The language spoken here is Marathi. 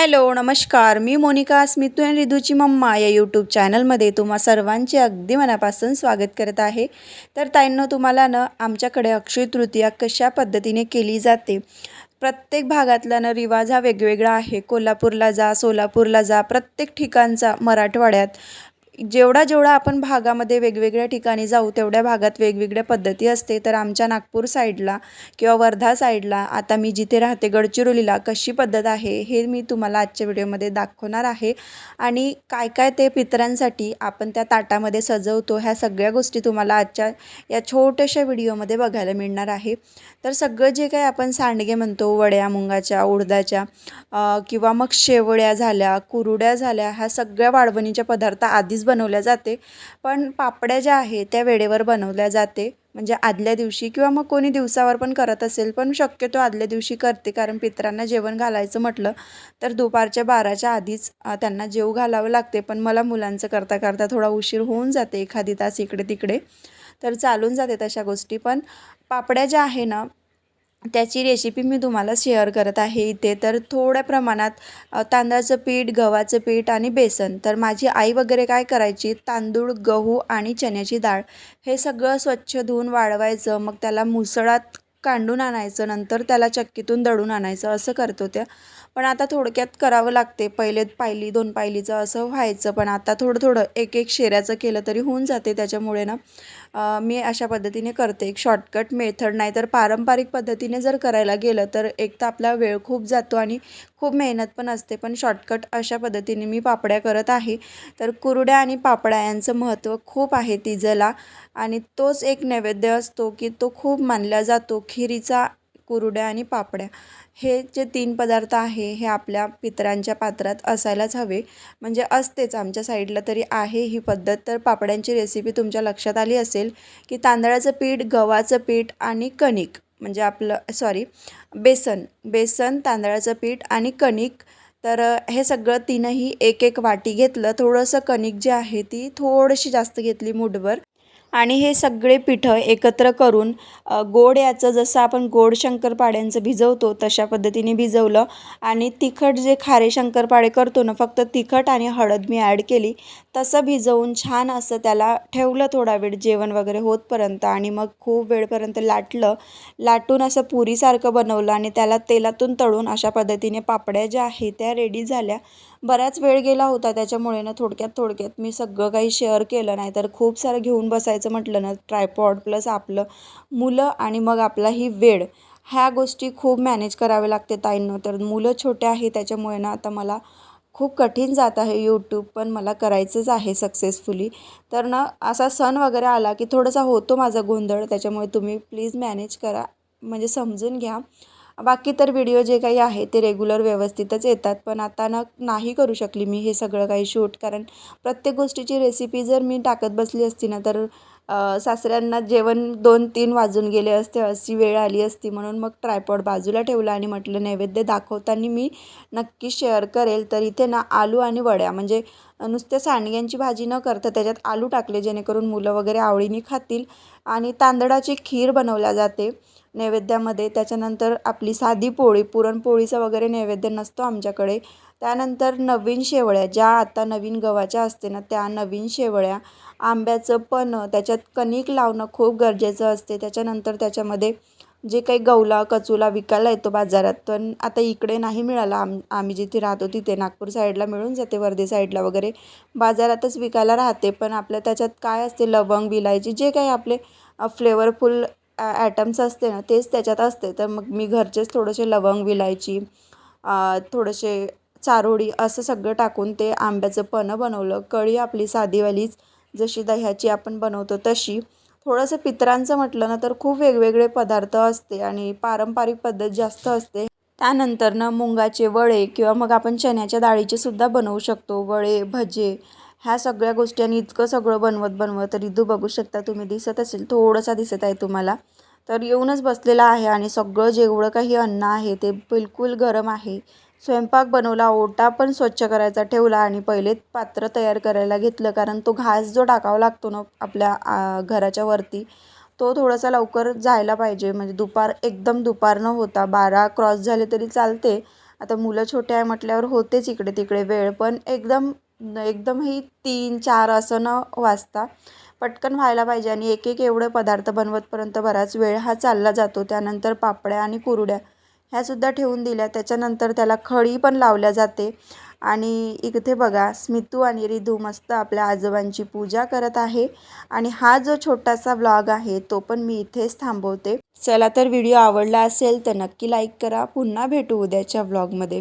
हॅलो नमस्कार. मी मोनिका स्मितू आणि रिधूची मम्मा या यूट्यूब चॅनलमध्ये तुम्हा सर्वांचे अगदी मनापासून स्वागत करत आहे. तर ताईंनो तुम्हाला ना आमच्याकडे अक्षय तृतीया कशा पद्धतीने केली जाते? प्रत्येक भागातला ना रिवाज हा वेगवेगळा आहे. कोल्हापूरला जा सोलापूरला जा प्रत्येक ठिकाणचा मराठवाड्यात जेवढा जेवढा आपण भागामध्ये वेगवेगळ्या ठिकाणी जाऊ तेवढ्या भागात वेगवेगळ्या पद्धती असते. तर आमच्या नागपूर साईडला किंवा वर्धा साईडला आता मी जिथे राहते गडचिरोलीला कशी पद्धत आहे हे मी तुम्हाला आजच्या व्हिडिओमध्ये दाखवणार आहे. आणि काय काय ते पितरांसाठी आपण त्या ताटामध्ये सजवतो ह्या सगळ्या गोष्टी तुम्हाला आजच्या या छोट्याशा व्हिडिओमध्ये बघायला मिळणार आहे. तर सगळं जे काही आपण सांडगे म्हणतो वड्या मुंगाच्या उडदाच्या किंवा मग शेवळ्या झाल्या कुरुड्या झाल्या ह्या सगळ्या वाळवणीच्या पदार्थ आधीच बनवल्या जाते. पण पापड्या ज्या आहे त्या वेळेवर बनवल्या जाते. म्हणजे आदल्या दिवशी किंवा मग कोणी दिवसावर पण करत असेल पण शक्यतो आदल्या दिवशी करते. कारण पितरांना जेवण घालायचं म्हटलं तर दुपारच्या बाराच्या आधीच त्यांना जेव घालावं लागते. पण मला मुलांचं करता करता थोडा उशीर होऊन जाते. एखादी तास इकडे तिकडे तर चालून जाते तशा गोष्टी. पण पापड्या ज्या आहे ना त्याची रेसिपी मी तुम्हाला शेअर करत आहे इथे. तर थोड्या प्रमाणात तांदळाचं पीठ गव्हाचं पीठ आणि बेसन. तर माझी आई वगैरे काय करायची? तांदूळ गहू आणि चण्याची डाळ. हे सगळं स्वच्छ धुवून वाळवायचं. मग त्याला मुसळात कांडून आणायचं नंतर त्याला चक्कीतून दडून आणायचं असं करत होत्या. पण आता थोडक्यात करावं लागते. पहिले पायली दोन पायलीचं असं व्हायचं पण आता थोडं थोडं एक एक शेऱ्याचं केलं तरी होऊन जाते. त्याच्यामुळे ना मी अशा पद्धतीने करते. एक शॉर्टकट मेथड नाही तर पारंपरिक पद्धतीने जर करायला गेलं तर एक तर आपला वेळ खूप जातो आणि खूप मेहनत पण असते. पण शॉर्टकट अशा पद्धतीने मी पापड्या करत आहे. तर कुरड्या आणि पापड्या यांचं महत्त्व खूप आहे तिजला. आणि तोच एक नैवेद्य असतो की तो खूप मानला जातो खिरीचा कुरड्या आणि पापड्या. हे जे तीन पदार्थ आहे हे आपल्या पितरांच्या पात्रात असायलाच हवे. म्हणजे असतेच आमच्या साईडला तरी आहे ही पद्धत. तर पापड्यांची रेसिपी तुमच्या लक्षात आली असेल की तांदळाचं पीठ गव्हाचं पीठ आणि कणिक म्हणजे आपलं सॉरी बेसन. बेसन तांदळाचं पीठ आणि कणिक. तर हे सगळं तीनही एक एक वाटी घेतलं. थोडंसं कणिक जे आहे ती थोडीशी जास्त घेतली मुठभर. आणि हे सगळे पिठं एकत्र करून गोड याचं जसं आपण गोड शंकरपाड्यांचं भिजवतो तशा पद्धतीने भिजवलं. आणि तिखट जे खारे शंकरपाळे करतो ना फक्त तिखट आणि हळद मी ॲड केली. तसं भिजवून छान असं त्याला ठेवलं थोडा वेळ जेवण वगैरे होतपर्यंत आणि मग खूप वेळपर्यंत लाटलं. लाटून असं पुरीसारखं बनवलं आणि त्याला तेलातून तळून अशा पद्धतीने पापड्या ज्या आहेत त्या रेडी झाल्या. बराच वेळ गेला होता त्याच्यामुळे ना थोडक्यात थोडक्यात मी सगळं काही शेअर केलं नाही. तर खूप सारं घेऊन बसायचं म्हटलं ना ट्रायपॉड प्लस आपलं मुलं आणि मग आपला ही वेळ. ह्या गोष्टी खूप मॅनेज करावे लागते ताईंनो. तर मुलं छोटे आहे त्याच्यामुळे ना आता मला खूप कठीण जात आहे यूट्यूब पण मला करायचंच आहे सक्सेसफुली तर ना असा सण वगैरे आला की थोडासा होतो माझा गोंधळ त्याच्यामुळे तुम्ही प्लीज मॅनेज करा. म्हणजे समजून घ्या. बाकी तर व्हिडिओ जे काही आहे ते रेग्युलर व्यवस्थितच येतात पण आता ना नाही करू शकली मी हे सगळं काही शूट कारण प्रत्येक गोष्टीची रेसिपी जर मी टाकत बसली असती ना तर सासऱ्यांना जेवण दोन तीन वाजून गेले असते अशी वेळ आली असती म्हणून मग ट्रायपॉड बाजूला ठेवला आणि म्हटलं नैवेद्य दाखवताना मी नक्की शेअर करेल तर इथे ना आलू आणि वड्या. म्हणजे नुसत्या सांडग्यांची भाजी न करता त्याच्यात आलू टाकले जेणेकरून मुलं वगैरे आवडीने खातील. आणि तांदळाची खीर बनवल्या जाते. नैवेद्यामध्ये. त्याच्यानंतर आपली साधी पोळी पुरणपोळीचा वगैरे नैवेद्य नसतो आमच्याकडे. त्यानंतर नवीन शेवळ्या ज्या आता नवीन गव्हाच्या असते ना त्या नवीन शेवळ्या. आंब्याचं पण त्याच्यात कणिक लावणं खूप गरजेचं असते. त्याच्यानंतर त्याच्यामध्ये जे काही गवला कचुला विकायला येतो बाजारात पण आता इकडे नाही मिळाला. आम आम्ही जिथे राहतो तिथे नागपूर साईडला मिळून जाते वर्धे साईडला वगैरे. बाजारातच विकायला राहते पण आपल्या त्याच्यात काय असते लवंग विलायची जे काही आपले फ्लेवरफुल ॲटम्स असते ना तेच त्याच्यात असते. तर मग मी घरचेच थोडेसे लवंग विलायची थोडेसे चारोळी असं सगळं टाकून ते आंब्याचं पनं बनवलं. कळी आपली साधीवालीच जशी दह्याची आपण बनवतो तशी. थोडंसं पितरांचं म्हटलं ना तर खूप वेगवेगळे पदार्थ असते आणि पारंपरिक पद्धत जास्त असते. त्यानंतर ना मुंगाचे वडे किंवा मग आपण चण्याच्या डाळीचे सुद्धा बनवू शकतो. वडे भजे ह्या सगळ्या गोष्टी आणि इतकं सगळं बनवत बनवत रिदू बघू शकता तुम्ही दिसत असेल थोडंसा दिसत आहे तुम्हाला. तर येऊनच बसलेला आहे आणि सगळं जेवढं काही अन्न आहे ते बिलकुल गरम आहे. स्वयंपाक बनवला ओटा पण स्वच्छ करायचा ठेवला आणि पहिले पात्र तयार करायला घेतलं कारण तो घास जो टाकावा लागतो ना आपल्या घराच्या वरती तो थोडासा लवकर जायला पाहिजे. म्हणजे दुपार एकदम दुपार न होता बारा क्रॉस झाले तरी चालते. आता मुलं छोटे आहे म्हटल्यावर होतेच इकडे तिकडे वेळ पण एकदम एकदम ही तीन चार असं न वाजता पटकन व्हायला पाहिजे आणि एक एक एवढे पदार्थ बनवतपर्यंत बराच वेळ हा चालला जातो. त्यानंतर पापड्या आणि कुरड्या ह्यासुद्धा ठेवून दिल्या. त्याच्यानंतर त्याला खळी पण लावल्या जाते. आणि इथे बघा स्मितू आणि रिधू मस्त आपल्या आजोबांची पूजा करत आहे. आणि हा जो छोटासा व्लॉग आहे तो पण मी इथेच थांबवते. चला तर व्हिडिओ आवडला असेल तर नक्की लाईक करा. पुन्हा भेटू उद्याच्या व्लॉगमध्ये